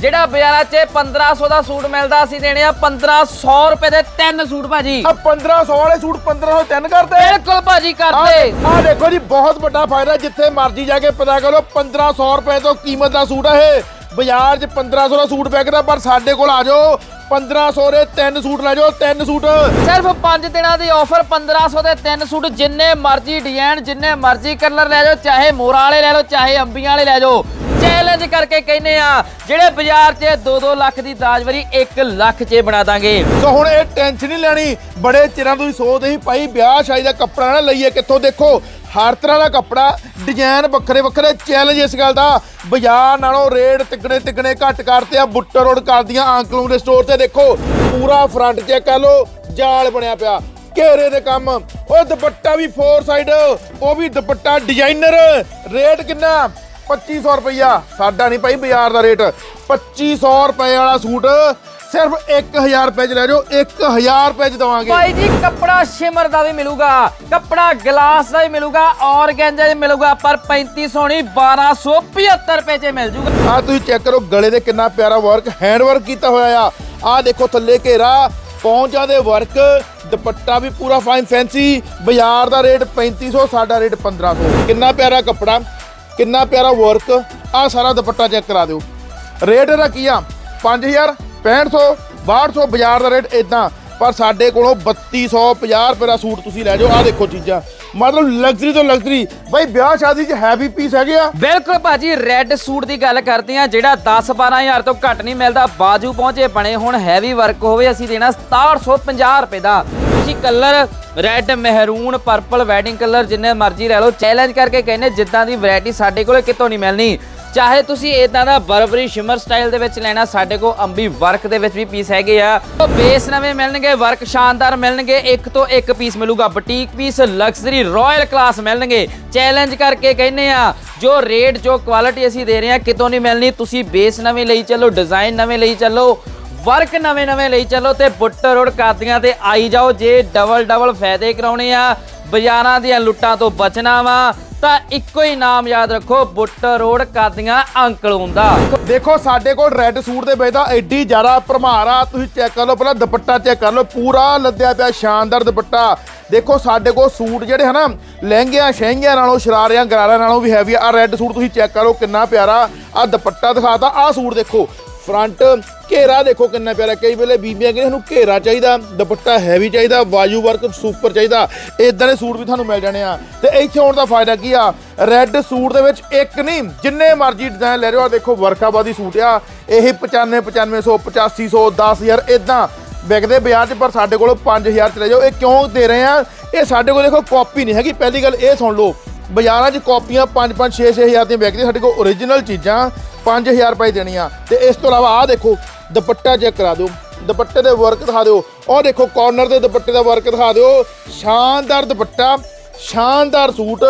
ਜਿਹੜਾ ਬਾਜ਼ਾਰਾਂ 'ਚ 1500 ਦਾ ਸੂਟ ਮਿਲਦਾ ਅਸੀਂ ਦੇਣੇ ਆ 1500 ਰੁਪਏ ਦੇ ਤਿੰਨ ਸੂਟ ਭਾਜੀ। ਆ 1500 ਵਾਲੇ ਸੂਟ 1500 ਤਿੰਨ ਕਰਦੇ? ਬਿਲਕੁਲ ਭਾਜੀ ਕਰਦੇ। ਆ ਦੇਖੋ ਜੀ ਬਹੁਤ ਵੱਡਾ ਫਾਇਦਾ ਜਿੱਥੇ ਮਰਜ਼ੀ ਜਾ ਕੇ ਪਤਾ ਕਰੋ 1500 ਰੁਪਏ ਤੋਂ ਕੀਮਤ ਦਾ ਸੂਟ ਆ ਇਹ। ਬਾਜ਼ਾਰ 'ਚ 1500 ਦਾ ਸੂਟ ਵਿਕਦਾ ਪਰ ਸਾਡੇ ਕੋਲ ਆ ਜਾਓ 1500 ਦੇ ਤਿੰਨ ਸੂਟ ਲੈ ਜਾਓ ਤਿੰਨ ਸੂਟ। ਸਿਰਫ 5 ਦਿਨਾਂ ਦੀ ਆਫਰ 1500 ਦੇ ਤਿੰਨ ਸੂਟ ਜਿੰਨੇ ਮਰਜ਼ੀ ਡਿਜ਼ਾਈਨ ਜਿੰਨੇ ਮਰਜ਼ੀ ਕਲਰ ਲੈ ਜਾਓ ਚਾਹੇ ਮੋਰਾਂ ਵਾਲੇ ਲੈ ਲਓ ਚਾਹੇ ਅੰਬੀਆਂ ਵਾਲੇ ਲੈ ਜਾਓ। ਚੈਲੰਜ ਕਰਕੇ ਕਹਿੰਨੇ ਆ, ਜਿਹੜੇ ਬਾਜ਼ਾਰ 'ਚ 2-2 ਲੱਖ ਦੀ ਦਾਜਵਰੀ 1 ਲੱਖ 'ਚ ਬਣਾ ਦਾਂਗੇ। ਸੋ ਹੁਣ ਇਹ ਟੈਨਸ਼ਨ ਨਹੀਂ ਲੈਣੀ, ਬੜੇ ਚਿਰਾਂ ਤੋਂ ਹੀ ਸੋਚਦੇ ਸੀ, ਭਾਈ ਵਿਆਹ ਸ਼ਾਦੀ ਦਾ ਕੱਪੜਾ ਨਾ ਲਈਏ, ਕਿੱਥੋਂ ਦੇਖੋ, ਹਰ ਤਰ੍ਹਾਂ ਦਾ ਕੱਪੜਾ ਡਿਜ਼ਾਈਨ ਵੱਖਰੇ ਵੱਖਰੇ ਚੈਲੰਜ ਇਸ ਗੱਲ ਦਾ। ਬਾਜ਼ਾਰ ਨਾਲੋਂ ਰੇਟ ਤਿੱਗਣੇ ਤਿੱਗਣੇ ਘੱਟ ਕਰਤੇ ਆ, ਬੁੱਟਰ ਰੋਡ ਕਰਦੀਆਂ ਅੰਕਲੂ ਦੇ ਸਟੋਰ ਤੇ ਦੇਖੋ, ਪੂਰਾ ਫਰੰਟ ਚੈੱਕ ਕਰ ਲੋ ਜਾਲ ਬਣਿਆ ਪਿਆ, ਘੇਰੇ ਦੇ ਕੰਮ। ਉਹ ਦੁਪੱਟਾ ਵੀ ਫੋਰ ਸਾਈਡ ਉਹ ਵੀ ਦੁਪੱਟਾ ਡਿਜ਼ਾਈਨਰ ਰੇਟ ਕਿੰਨਾ? 2500 ਰੁਪਈਆ। ਸਾਡਾ ਨਹੀਂ ਭਾਈ ਬਾਜ਼ਾਰ ਦਾ ਰੇਟ। 2500 ਰੁਪਏ ਵਾਲਾ ਸੂਟ ਸਿਰਫ 1000 ਰੁਪਏ ਚ ਲੈ ਜਾਓ 1000 ਰੁਪਏ ਚ ਦਵਾਂਗੇ। ਭਾਈ ਜੀ ਕੱਪੜਾ ਸ਼ਿਮਰ ਦਾ ਵੀ ਮਿਲੂਗਾ ਕੱਪੜਾ ਗਲਾਸ ਦਾ ਵੀ ਮਿਲੂਗਾ ਔਰਗੈਂਜਾ ਵੀ ਮਿਲੂਗਾ ਪਰ 3500 ਨਹੀਂ 1275 ਰੁਪਏ 'ਚ ਮਿਲ ਜੂਗਾ। ਆ ਤੁਸੀਂ ਚੈੱਕ ਕਰੋ ਗਲੇ ਦੇ ਕਿੰਨਾ ਪਿਆਰਾ ਵਰਕ ਹੈਂਡ ਵਰਕ ਕੀਤਾ ਹੋਇਆ ਆ। ਆ ਦੇਖੋ ਥੱਲੇ ਘੇਰਾ ਪੌਂਚਾਂ ਦੇ ਵਰਕ ਦੁਪੱਟਾ ਵੀ ਪੂਰਾ ਫਾਈਨ ਫੈਂਸੀ ਬਾਜ਼ਾਰ ਦਾ ਰੇਟ 3500 ਸਾਡਾ ਰੇਟ 1500 ਕਿੰਨਾ ਪਿਆਰਾ ਕੱਪੜਾ। ਕਿੰਨਾ ਪਿਆਰਾ ਵਰਕ ਆ ਸਾਰਾ ਦੁਪੱਟਾ ਚੈੱਕ ਕਰਾ ਦਿਓ। ਰੇਟ ਇਹਦਾ ਕੀ ਆ? 5000 6500 6200 ਬਾਜ਼ਾਰ ਦਾ ਰੇਟ ਇਦਾਂ ਪਰ ਸਾਡੇ ਕੋਲੋਂ 3250 ਰੁਪਏ ਦਾ ਸੂਟ ਤੁਸੀਂ ਲੈ ਜਾਓ ਆ ਦੇਖੋ ਚੀਜ਼ਾਂ। ਮਤਲਬ ਲਗਜ਼ਰੀ ਤੋਂ ਲਗਜ਼ਰੀ ਬਾਈ ਵਿਆਹ ਸ਼ਾਦੀ 'ਚ ਹੈਵੀ ਪੀਸ ਹੈਗੇ ਆ। ਬਿਲਕੁਲ ਭਾਜੀ ਰੈੱਡ ਸੂਟ ਦੀ ਗੱਲ ਕਰਦੇ ਆ ਜਿਹੜਾ 10 12000 ਤੋਂ ਘੱਟ ਨਹੀਂ ਮਿਲਦਾ, ਬਾਜੂ ਪਹੁੰਚੇ ਬਣੇ, ਹੁਣ ਹੈਵੀ ਵਰਕ ਹੋਵੇ, ਅਸੀਂ ਦੇਣਾ 6750 ਰੁਪਏ ਦਾ। ਤੁਸੀਂ colour red, maroon purple wedding colour ਜਿੰਨੇ ਮਰਜ਼ੀ ਲੈ ਲਓ। ਚੈਲੰਜ ਕਰਕੇ ਕਹਿੰਦੇ ਜਿੱਦਾਂ ਦੀ ਵੈਰਾਈਟੀ ਸਾਡੇ ਕੋਲੇ ਕਿਤੋਂ ਨਹੀਂ ਮਿਲਣੀ। ਚਾਹੇ ਤੁਸੀਂ ਇਦਾਂ ਦਾ ਬਰਬਰੀ ਸ਼ਿਮਰ ਸਟਾਈਲ ਦੇ ਵਿੱਚ ਲੈਣਾ, ਸਾਡੇ ਕੋਲ ਅੰਬੀ ਵਰਕ ਦੇ ਵਿੱਚ ਵੀ ਪੀਸ ਹੈਗੇ ਆ। ਉਹ ਬੇਸ ਨਵੇਂ ਮਿਲਣਗੇ ਵਰਕ ਸ਼ਾਨਦਾਰ ਮਿਲਣਗੇ, ਇੱਕ ਤੋਂ ਇੱਕ ਪੀਸ ਮਿਲੂਗਾ। Boutique piece luxury royal class ਮਿਲਣਗੇ। ਚੈਲੰਜ ਕਰਕੇ ਕਹਿੰਨੇ ਆ, ਜੋ ਰੇਟ ਜੋ ਕੁਆਲਿਟੀ ਅਸੀਂ ਦੇ ਰਹੇ ਆ, ਕਿਤੋਂ ਨਹੀਂ ਮਿਲਣੀ। ਤੁਸੀਂ ਬੇਸ ਨਵੇਂ ਲਈ ਚੱਲੋ ਡਿਜ਼ਾਈਨ ਨਵੇਂ ਲਈ ਚੱਲੋ। ਵਰਕ ਨਵੇਂ ਨਵੇਂ ਲਈ ਚੱਲੋ ਤੇ ਬੁੱਟ ਰੋਡ ਕਾਦੀਆਂ ਤੇ ਆਈ ਜਾਓ। ਜੇ ਡਬਲ ਡਬਲ ਫਾਇਦੇ ਕਰਾਉਣੇ ਆ, ਬਾਜ਼ਾਰਾਂ ਦੀਆਂ ਲੁੱਟਾਂ ਤੋਂ ਬਚਣਾ ਵਾ, ਤਾਂ ਇੱਕੋ ਹੀ ਨਾਮ ਯਾਦ ਰੱਖੋ, ਬੁੱਟ ਰੋਡ ਕਾਦੀਆਂ ਅੰਕਲ ਹੁੰਦਾ। ਦੇਖੋ, ਸਾਡੇ ਕੋਲ ਰੈੱਡ ਸੂਟ ਦੇ ਵਿੱਚ ਤਾਂ ਐਡੀ ਜ਼ਿਆਦਾ ਭਰਮਾਰ ਆ, ਤੁਸੀਂ ਚੈੱਕ ਕਰ ਲਓ, ਪਹਿਲਾਂ ਦੁਪੱਟਾ ਚੈੱਕ ਕਰ ਲਓ, ਪੂਰਾ ਲੱਦਿਆ ਪਿਆ, ਸ਼ਾਨਦਾਰ ਦੁਪੱਟਾ। ਦੇਖੋ, ਸਾਡੇ ਕੋਲ ਸੂਟ ਜਿਹੜੇ ਹਨਾ, ਲਹਿੰਗਿਆਂ, ਸ਼ਹਿੰਗਿਆਂ ਨਾਲੋਂ, ਸ਼ਰਾਰਿਆਂ, ਗਰਾਰਿਆਂ ਨਾਲੋਂ ਵੀ ਹੈਵੀ ਆ। ਰੈੱਡ ਸੂਟ ਤੁਸੀਂ ਚੈੱਕ ਕਰੋ ਕਿੰਨਾ ਪਿਆਰਾ ਆ ਦੁਪੱਟਾ ਦਿਖਾਤਾ ਆ ਸੂਟ ਦੇਖੋ ਫਰੰਟ ਘੇਰਾ ਦੇਖੋ ਕਿੰਨਾ ਪਿਆਰਾ, ਕਈ ਵੇਲੇ ਬੀਬੀਆਂ ਕਹਿੰਦੇ ਸਾਨੂੰ ਘੇਰਾ ਚਾਹੀਦਾ, ਦੁਪੱਟਾ ਹੈਵੀ ਚਾਹੀਦਾ ਵਾਯੂ ਵਰਕ ਸੁਪਰ ਚਾਹੀਦਾ। ਇਦਾਂ ਦੇ ਸੂਟ ਵੀ ਤੁਹਾਨੂੰ ਮਿਲ ਜਾਣੇ ਆ। ਤੇ ਇੱਥੇ ਆਉਣ ਦਾ ਫਾਇਦਾ ਕੀ ਆ? ਰੈੱਡ ਸੂਟ ਦੇ ਵਿੱਚ ਇੱਕ ਨਹੀਂ, ਜਿੰਨੇ ਮਰਜ਼ੀ ਡਿਜ਼ਾਈਨ ਲੈ ਰਹੇ ਹੋ ਆਹ ਦੇਖੋ ਵਰਕਾਬਾਦੀ ਸੂਟ ਆ। ਇਹ 95 9500 8500 10000 ਇਦਾਂ ਵਿਕਦੇ ਬਾਜ਼ਾਰ 'ਚ, ਪਰ ਸਾਡੇ ਕੋਲ 5000 ਚ ਲੈ ਜਾਓ। ਇਹ ਕਿਉਂ ਦੇ ਰਹੇ ਆ? ਇਹ ਸਾਡੇ ਕੋਲ ਦੇਖੋ ਕਾਪੀ ਨਹੀਂ ਹੈਗੀ। ਪਹਿਲੀ ਗੱਲ ਇਹ ਸੁਣ ਲਓ, ਬਾਜ਼ਾਰਾਂ 'ਚ ਕਾਪੀਆਂ 5 5 6 6000 ਦੀਆਂ ਵਿਕਦੀਆਂ ਸਾਡੇ ਕੋਲ ਓਰੀਜਨਲ ਚੀਜ਼ਾਂ। 5000 ਰੁਪਏ ਦੇਣੀਆਂ ਤੇ ਇਸ ਤੋਂ ਇਲਾਵਾ ਆਹ ਦੇਖੋ ਦੁਪੱਟਾ ਚੈੱਕ ਕਰਾ ਦਿਓ। ਦੁਪੱਟੇ ਦੇ ਵਰਕ ਦਿਖਾ ਦਿਓ। ਉਹ ਦੇਖੋ ਕਾਰਨਰ ਦੇ ਦੁਪੱਟੇ ਦਾ ਵਰਕ ਦਿਖਾ ਦਿਓ। ਸ਼ਾਨਦਾਰ ਦੁਪੱਟਾ ਸ਼ਾਨਦਾਰ ਸੂਟ।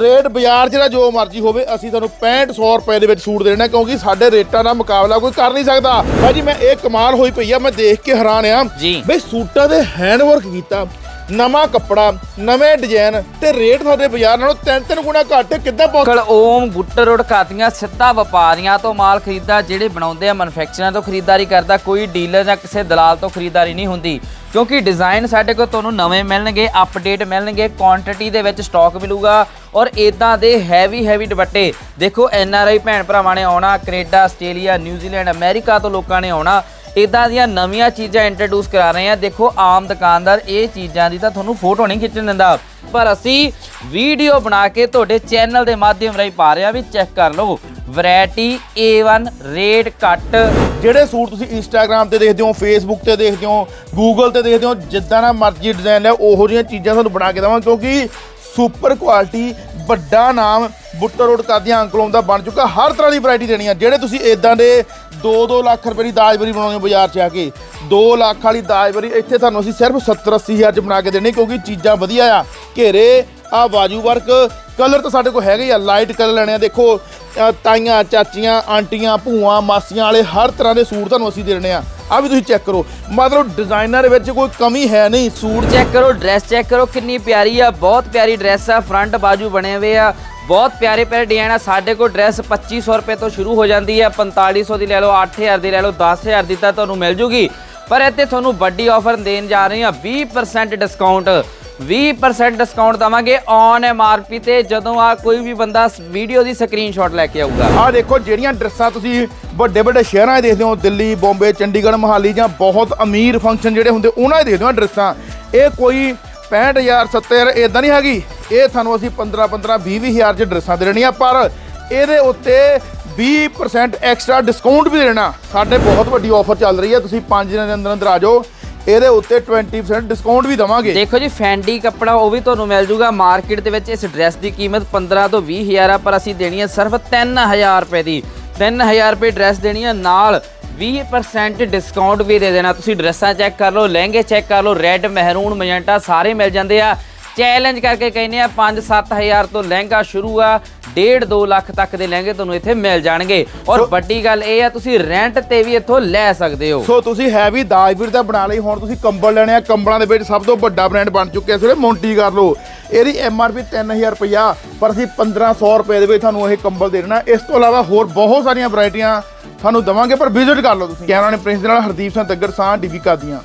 ਰੇਟ ਬਾਜ਼ਾਰ ਦਾ ਜੋ ਮਰਜ਼ੀ ਹੋਵੇ ਅਸੀਂ ਤੁਹਾਨੂੰ 6500 ਰੁਪਏ ਦੇ ਵਿੱਚ ਸੂਟ ਦੇਣਾ ਕਿਉਂਕਿ ਸਾਡੇ ਰੇਟਾਂ ਦਾ ਮੁਕਾਬਲਾ ਕੋਈ ਕਰ ਨਹੀਂ ਸਕਦਾ। ਭਾਜੀ ਮੈਂ ਇਹ ਕਮਾਲ ਹੋਈ ਪਈ ਆ ਮੈਂ ਦੇਖ ਕੇ ਹੈਰਾਨ ਆ ਜੀ। ਬਈ ਸੂਟਾਂ ਦੇ ਹੈਂਡ ਵਰਕ ਕੀਤਾ। ਨਵਾਂ ਕੱਪੜਾ, ਨਵੇਂ ਡਿਜ਼ਾਈਨ ਤੇ ਰੇਟ ਤੁਹਾਡੇ ਬਾਜ਼ਾਰ ਨਾਲੋਂ ਤਿੰਨ ਤਿੰਨ ਗੁਣਾ ਘੱਟ, ਕਿੱਦਾਂ ਪਹੁੰਚ ਕਲ ਓਮ ਬੁੱਟ ਰੋਡ ਕਾਦੀਆਂ ਸਿੱਧਾ ਵਪਾਰੀਆਂ ਤੋਂ ਮਾਲ ਖਰੀਦਦਾ, ਜਿਹੜੇ ਬਣਾਉਂਦੇ ਆ ਮੈਨੂਫੈਕਚਰਾਂ ਤੋਂ ਖਰੀਦਦਾਰੀ ਕਰਦਾ, ਕੋਈ ਡੀਲਰ ਜਾਂ ਕਿਸੇ ਦਲਾਲ ਤੋਂ ਖਰੀਦਦਾਰੀ ਨਹੀਂ ਹੁੰਦੀ। ਕਿਉਂਕਿ ਡਿਜ਼ਾਈਨ ਸਾਡੇ ਕੋਲ ਤੁਹਾਨੂੰ ਨਵੇਂ ਮਿਲਣਗੇ ਅਪਡੇਟ ਮਿਲਣਗੇ ਕੁਆਂਟੀਟੀ ਦੇ ਵਿੱਚ ਸਟਾਕ ਮਿਲੂਗਾ, ਔਰ ਇਦਾਂ ਦੇ ਹੈਵੀ ਹੈਵੀ ਦੁਪੱਟੇ। ਦੇਖੋ ਐਨ ਆਰ ਆਈ ਭੈਣ ਭਰਾਵਾਂ ਨੇ ਆਉਣਾ, ਕੈਨੇਡਾ, ਆਸਟ੍ਰੇਲੀਆ ਨਿਊਜ਼ੀਲੈਂਡ ਅਮਰੀਕਾ ਤੋਂ ਲੋਕਾਂ ਨੇ ਆਉਣਾ। ਇਦਾਂ ਦੀਆਂ ਨਵੀਆਂ ਚੀਜ਼ਾਂ ਇੰਟਰੋਡਿਊਸ ਕਰਾ ਰਹੇ ਆ ਦੇਖੋ, ਆਮ ਦੁਕਾਨਦਾਰ ਇਹ ਚੀਜ਼ਾਂ ਦੀ ਤਾਂ ਤੁਹਾਨੂੰ ਫੋਟੋ ਨਹੀਂ ਖਿੱਚਣ ਦਿੰਦਾ। ਪਰ ਅਸੀਂ ਵੀਡੀਓ ਬਣਾ ਕੇ ਤੁਹਾਡੇ ਚੈਨਲ ਦੇ ਮਾਧਿਅਮ ਰਾਹੀਂ ਪਾ ਰਹੇ ਆ ਵੀ ਚੈੱਕ ਕਰ ਲਓ। ਵੈਰਾਈਟੀ A1 ਰੇਟ ਘੱਟ। ਜਿਹੜੇ ਸੂਟ ਤੁਸੀਂ ਇੰਸਟਾਗ੍ਰam ਤੇ ਦੇਖਦੇ ਹੋ ਫੇਸਬੁੱਕ ਤੇ ਦੇਖਦੇ ਹੋ ਗੂਗਲ ਤੇ ਦੇਖਦੇ ਹੋ, ਜਿੱਦਾਂ ਦਾ ਮਰਜ਼ੀ ਡਿਜ਼ਾਈਨ ਹੈ ਉਹੋ ਜਿਹੀਆਂ ਚੀਜ਼ਾਂ ਤੁਹਾਨੂੰ ਬਣਾ ਕੇ ਦੇਵਾਂ ਕਿਉਂਕਿ ਸੁਪਰ ਕੁਆਲਿਟੀ ਵੱਡਾ ਨਾਮ ਬੁੱਟਰ ਰੋਡ ਕਰਦੀਆਂ ਅੰਕਲੋਂ ਦਾ ਬਣ ਚੁੱਕਾ। ਹਰ ਤਰ੍ਹਾਂ ਦੀ ਵੈਰਾਈਟੀ ਦੇਣੀ ਆ। ਜਿਹੜੇ ਤੁਸੀਂ ਇਦਾਂ ਦੇ 2-2 ਲੱਖ ਰੁਪਏ ਦੀ ਦਾਜਬਰੀ ਬਣਾਉਂਦੇ ਹੋ ਬਾਜ਼ਾਰ 'ਚ ਆ ਕੇ 2 ਲੱਖ ਵਾਲੀ ਦਾਜਬਰੀ ਇੱਥੇ ਤੁਹਾਨੂੰ ਅਸੀਂ ਸਿਰਫ 70-80 ਹਜ਼ਾਰ 'ਚ ਬਣਾ ਕੇ ਦੇਣੀ, ਕਿਉਂਕਿ ਚੀਜ਼ਾਂ ਵਧੀਆ ਆ। ਘੇਰੇ ਆ ਬਾਜੂ ਵਰਕ ਕਲਰ ਤਾਂ ਸਾਡੇ ਕੋਲ ਹੈਗੇ ਹੀ ਆ ਲਾਈਟ ਕਲਰ ਲੈਣੇ ਆ। ਦੇਖੋ ਤਾਈਆਂ, ਚਾਚੀਆਂ, ਆਂਟੀਆਂ, ਭੂਆ, ਮਾਸੀਆਂ ਵਾਲੇ ਹਰ ਤਰ੍ਹਾਂ ਦੇ ਸੂਟ ਤੁਹਾਨੂੰ ਅਸੀਂ ਦੇਣੇ ਆ। ਆ ਵੀ ਤੁਸੀਂ ਚੈੱਕ ਕਰੋ। ਮਤਲਬ ਡਿਜ਼ਾਈਨਰ ਵਿੱਚ ਕੋਈ ਕਮੀ ਹੈ ਨਹੀਂ। ਸੂਟ ਚੈੱਕ ਕਰੋ ਡਰੈਸ ਚੈੱਕ ਕਰੋ, ਕਿੰਨੀ ਪਿਆਰੀ ਆ, ਬਹੁਤ ਪਿਆਰੀ ਡਰੈਸ ਆ ਫਰੰਟ ਬਾਜੂ ਬਣੇ ਹੋਏ ਆ, ਬਹੁਤ ਪਿਆਰੇ ਪਿਆਰੇ ਡਿਜ਼ਾਈਨ ਆ। ਸਾਡੇ ਕੋਲ ਡਰੈਸ 2500 ਰੁਪਏ ਤੋਂ ਸ਼ੁਰੂ ਹੋ ਜਾਂਦੀ ਹੈ 4500 ਦੀ ਲੈ ਲਓ 8000 ਦੀ ਲੈ ਲਓ 10000 ਦੀ ਤਾਂ ਤੁਹਾਨੂੰ ਮਿਲ ਜੂਗੀ। ਪਰ ਇੱਥੇ ਤੁਹਾਨੂੰ ਵੱਡੀ ਆਫਰ ਦੇਣ ਜਾ ਰਹੇ ਹਾਂ 20% ਡਿਸਕਾਊਂਟ 20% ਡਿਸਕਾਊਂਟ ਦਵਾਂਗੇ ਔਨ ਐਮਆਰਪੀ ਤੇ, ਜਦੋਂ ਆ ਕੋਈ ਵੀ ਬੰਦਾ ਵੀਡੀਓ ਦੀ ਸਕਰੀਨਸ਼ਾਟ ਲੈ ਕੇ ਆਊਗਾ। ਆਹ ਦੇਖੋ, ਜਿਹੜੀਆਂ ਡਰੈਸਾਂ ਤੁਸੀਂ ਵੱਡੇ ਵੱਡੇ ਸ਼ਹਿਰਾਂ 'ਚ ਦੇਖਦੇ ਹੋ, ਦਿੱਲੀ, ਬੰਬੇ, ਚੰਡੀਗੜ੍ਹ, ਮੋਹਾਲੀ ਜਾਂ ਬਹੁਤ ਅਮੀਰ ਫੰਕਸ਼ਨ ਜਿਹੜੇ ਹੁੰਦੇ, ਉਹਨਾਂ 'ਚ ਦੇਖਦੇ ਹੋ ਡਰੈਸਾਂ। ਇਹ ਕੋਈ 65000 70000 ਇਦਾਂ ਨਹੀਂ ਹੈਗੀ। ਇਹ ਤੁਹਾਨੂੰ ਅਸੀਂ 15 15 20 ਹਜ਼ਾਰ 'ਚ ਡਰੈਸਾਂ ਦੇ ਦੇਣੀਆਂ, ਪਰ ਇਹਦੇ ਉੱਤੇ 20% ਐਕਸਟਰਾ ਡਿਸਕਾਊਂਟ ਵੀ ਦੇਣਾ। ਸਾਡੇ ਬਹੁਤ ਵੱਡੀ ਆਫਰ ਚੱਲ ਰਹੀ ਹੈ, ਤੁਸੀਂ 5 ਦਿਨਾਂ ਦੇ ਅੰਦਰ ਅੰਦਰ ਆ ਜਾਓ। ਇਹਦੇ ਉੱਤੇ 20% ਡਿਸਕਾਊਂਟ ਵੀ ਦਵਾਂਗੇ। ਦੇਖੋ ਜੀ ਫੈਂਡੀ ਕੱਪੜਾ ਉਹ ਵੀ ਤੁਹਾਨੂੰ ਮਿਲ ਜੂਗਾ। ਮਾਰਕੀਟ ਦੇ ਵਿੱਚ ਇਸ ਡਰੈਸ ਦੀ ਕੀਮਤ 15 ਤੋਂ 20 ਹਜ਼ਾਰ ਆ, ਪਰ ਅਸੀਂ ਦੇਣੀ ਹੈ ਸਿਰਫ 3000 ਰੁਪਏ ਦੀ। 3000 ਰੁਪਏ ਡਰੈਸ ਦੇਣੀ ਹੈ ਨਾਲ 20% ਡਿਸਕਾਊਂਟ ਵੀ ਦੇ ਦੇਣਾ। ਤੁਸੀਂ ਡਰੈਸਾਂ ਚੈੱਕ ਕਰ ਲਓ, ਲਹਿੰਗੇ ਚੈੱਕ ਕਰ ਲਓ ਰੈੱਡ ਮਹਿਰੂਨ ਮਜੰਟਾ ਸਾਰੇ ਮਿਲ ਜਾਂਦੇ ਆ। ਚੈਲੰਜ ਕਰਕੇ ਕਹਿੰਦੇ ਆ 5-7000 ਤੋਂ ਲਹਿੰਗਾ ਸ਼ੁਰੂ ਆ 1.5 2 ਲੱਖ ਤੱਕ ਦੇ ਲਹਿੰਗੇ ਤੁਹਾਨੂੰ ਇੱਥੇ ਮਿਲ ਜਾਣਗੇ। ਔਰ ਵੱਡੀ ਗੱਲ ਇਹ ਆ ਤੁਸੀਂ ਰੈਂਟ ਤੇ ਵੀ ਇੱਥੋਂ ਲੈ ਸਕਦੇ ਹੋ। ਸੋ ਤੁਸੀਂ ਹੈਵੀ ਦਾਜਵੀਰ ਦਾ ਬਣਾ ਲਈ ਹੁਣ ਤੁਸੀਂ ਕੰਬਲ ਲੈਣੇ ਆ ਕੰਬਲਾਂ ਦੇ ਵਿੱਚ ਸਭ ਤੋਂ ਵੱਡਾ ਬ੍ਰਾਂਡ ਬਣ ਚੁੱਕਿਆ ਇਸ ਵੇਲੇ ਮੌਂਟੀ ਕਰ ਲਓ ਇਹਦੀ ਐਮਆਰਪੀ 3000 ਰੁਪਇਆ ਪਰ ਅਸੀਂ 1500 ਰੁਪਏ ਦੇ ਵਿੱਚ ਤੁਹਾਨੂੰ ਇਹ ਕੰਬਲ ਦੇ ਦੇਣਾ। ਇਸ ਤੋਂ ਇਲਾਵਾ ਹੋਰ ਬਹੁਤ ਸਾਰੀਆਂ ਵੈਰਾਈਟੀਆਂ ਤੁਹਾਨੂੰ ਦਵਾਂਗੇ ਪਰ ਵਿਜ਼ਿਟ ਕਰ ਲਓ ਤੁਸੀਂ। ਕੈਮਰਾ ਨੇ ਪ੍ਰਿੰਸ ਦੇ ਨਾਲ ਹਰਦੀਪ ਸਿੰਘ ਦੱਗਰ ਸਾਹ ਡੀਵੀ ਦੀਆਂ।